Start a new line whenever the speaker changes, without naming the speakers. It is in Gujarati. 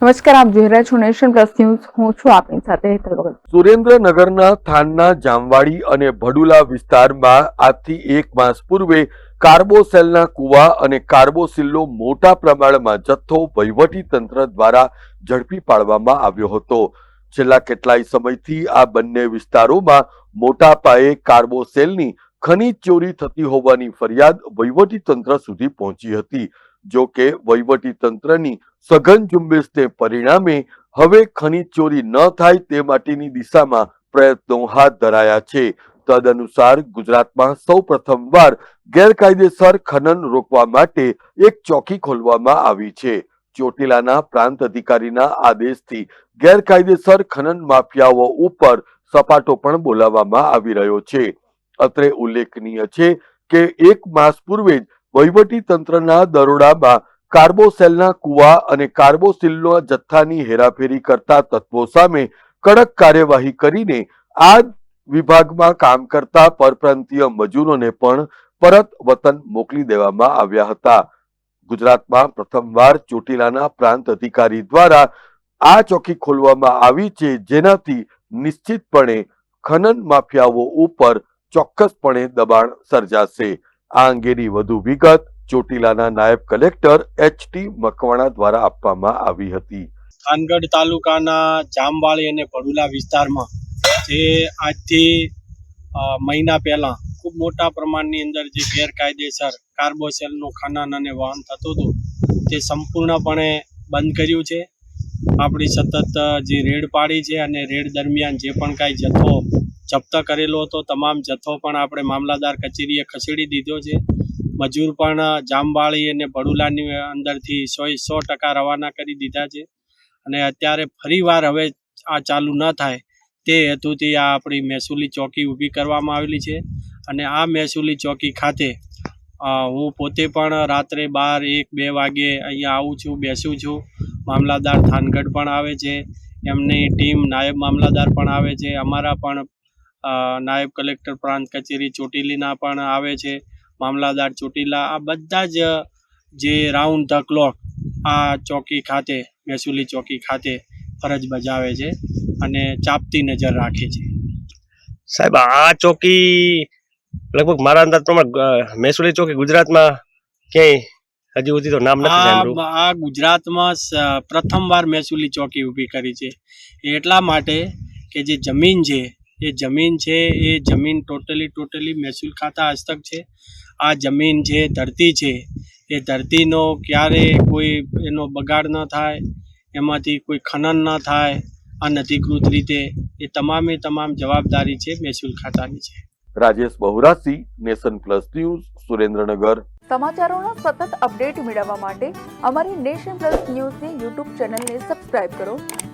નમસ્કાર, આપ જોઈ રહ્યા છો નેશન પ્લસ ન્યૂઝ. હું છું આપની સાથે હેતલ ભગત.
સુરેન્દ્રનગરના થાનના જામવાડી અને ભડુલા વિસ્તારમાં આજથી એક માસ પૂર્વે કાર્બોસેલના કુવા અને કાર્બોસિલ્લો મોટા પ્રમાણમાં જથ્થો વહીવટી તંત્ર દ્વારા ઝડપી પાડવામાં આવ્યો હતો. છેલ્લા કેટલાય સમયથી આ બંને વિસ્તારોમાં મોટા પાયે કાર્બોસેલની ખનીજ ચોરી થતી હોવાની ફરિયાદ વહીવટી તંત્ર સુધી પહોંચી હતી. જો કે વહીવટી તંત્રની સઘન ઝુંબેશને પરિણામે હવે ખનીજ ચોરી ન થાય તે માટેની દિશામાં પ્રયત્નો હાથ ધરાયા છે. તદનુસાર ગુજરાતમાં સૌ પ્રથમવાર ગેરકાયદેસર ખનન રોકવા માટે એક ચોકી ખોલવામાં આવી છે. ચોટીલાના પ્રાંત અધિકારીના આદેશથી ગેરકાયદેસર ખનન માફિયાઓ ઉપર સપાટો પણ બોલાવવામાં આવી રહ્યો છે. અત્રે ઉલ્લેખનીય છે કે એક માસ પૂર્વે જ વહીવટી તંત્રના દરોડામાં કાર્બોસેલના કુવા અને કાર્બોસિલના જથ્થાની હેરાફેરી કરતા તત્વો સામે કડક કાર્યવાહી કરીને આ વિભાગમાં કામ કરતા પરપ્રાંતીય મજૂરોને પણ પરત વતન મોકલી દેવામાં આવ્યા હતા. ગુજરાતમાં પ્રથમવાર ચોટીલાના પ્રાંત અધિકારી દ્વારા આ ચોકી ખોલવામાં આવી છે, જેનાથી નિશ્ચિતપણે ખનન માફિયાઓ ઉપર ચોક્કસપણે દબાણ સર્જાશે. આ અંગેની વધુ વિગત ચોટીલાના નાયબ કલેક્ટર એચ ટી મકવાણા દ્વારા આપવામાં આવી હતી.
ખાનગઢ તાલુકાના જામવાળી અને ભડુલા વિસ્તારમાં જે આજથી મહિના પહેલાં ખૂબ મોટા પ્રમાણની અંદર જે ગેરકાયદેસર કાર્બોસેલનું ખનન અને વહન થતું હતું, તે સંપૂર્ણપણે બંધ કર્યું છે. આપણી સતત જે રેડ પાડી છે અને રેડ દરમિયાન જે પણ કાંઈ જથ્થો જપ્ત કરેલો હતો. તમામ જથ્થો પણ આપણે મામલાદાર કચેરીએ ખસેડી દીધો છે. મજૂર પણ જામવાળી અને ભડુલાની અંદરથી સો સો ટકા રવાના કરી દીધા છે. અને અત્યારે ફરીવાર હવે આ ચાલુ ન થાય તે હેતુથી આ આપણી મહેસૂલી ચોકી ઊભી કરવામાં આવેલી છે. અને આ મહેસૂલી ચોકી ખાતે હું પોતે પણ રાત્રે બાર એક બે વાગે અહીંયા આવું છું, બેસું છું. મામલાદાર થાનગઢ પણ આવે છે. એમની ટીમ નાયબ મામલાદાર પણ આવે છે. અમારા પણ નાયબ કલેક્ટર પ્રાંત કચેરી ચોટીલીના પણ આવે છે મામલાદાર ચોટીલા આ બધા જ જે રાઉન્ડ ધ ક્લોક આ ચોકી ખાતે મહેસૂલી ચોકી ખાતે ફરજ બજાવે છે અને ચાપતી નજર રાખે છે.
સાહેબ આ ચોકી લગભગ મારા અંદાજ પ્રમાણે મહેસૂલી ચોકી ગુજરાતમાં ક્યાંય હજી સુધી તો નામ નથી
આ
સાંભળ્યું.
આ ગુજરાતમાં પ્રથમવાર મહેસૂલી ચોકી ઊભી કરી છે. એટલા માટે કે જે જમીન છે એ જમીન છે એ જમીન ટોટલી ટોટલી મહેસૂલ ખાતા હસ્તક છે. આ જમીન છે ધરતી છે એ ધરતીનો ક્યારે કોઈ એનો બગાડ ન થાય એમાંથી કોઈ ખનન ન થાય અનધિકૃત રીતે એ તમામે તમામ જવાબદારી છે મહેસૂલ ખાતાની છે.
Rajesh Bahurasi nation plus news Surendranagar.
સમાચારોના સતત અપડેટ મેળવવા માટે અમારી નેશન પ્લસ ન્યૂઝની યુટ્યુબ ચેનલને સબસ્ક્રાઇબ કરો.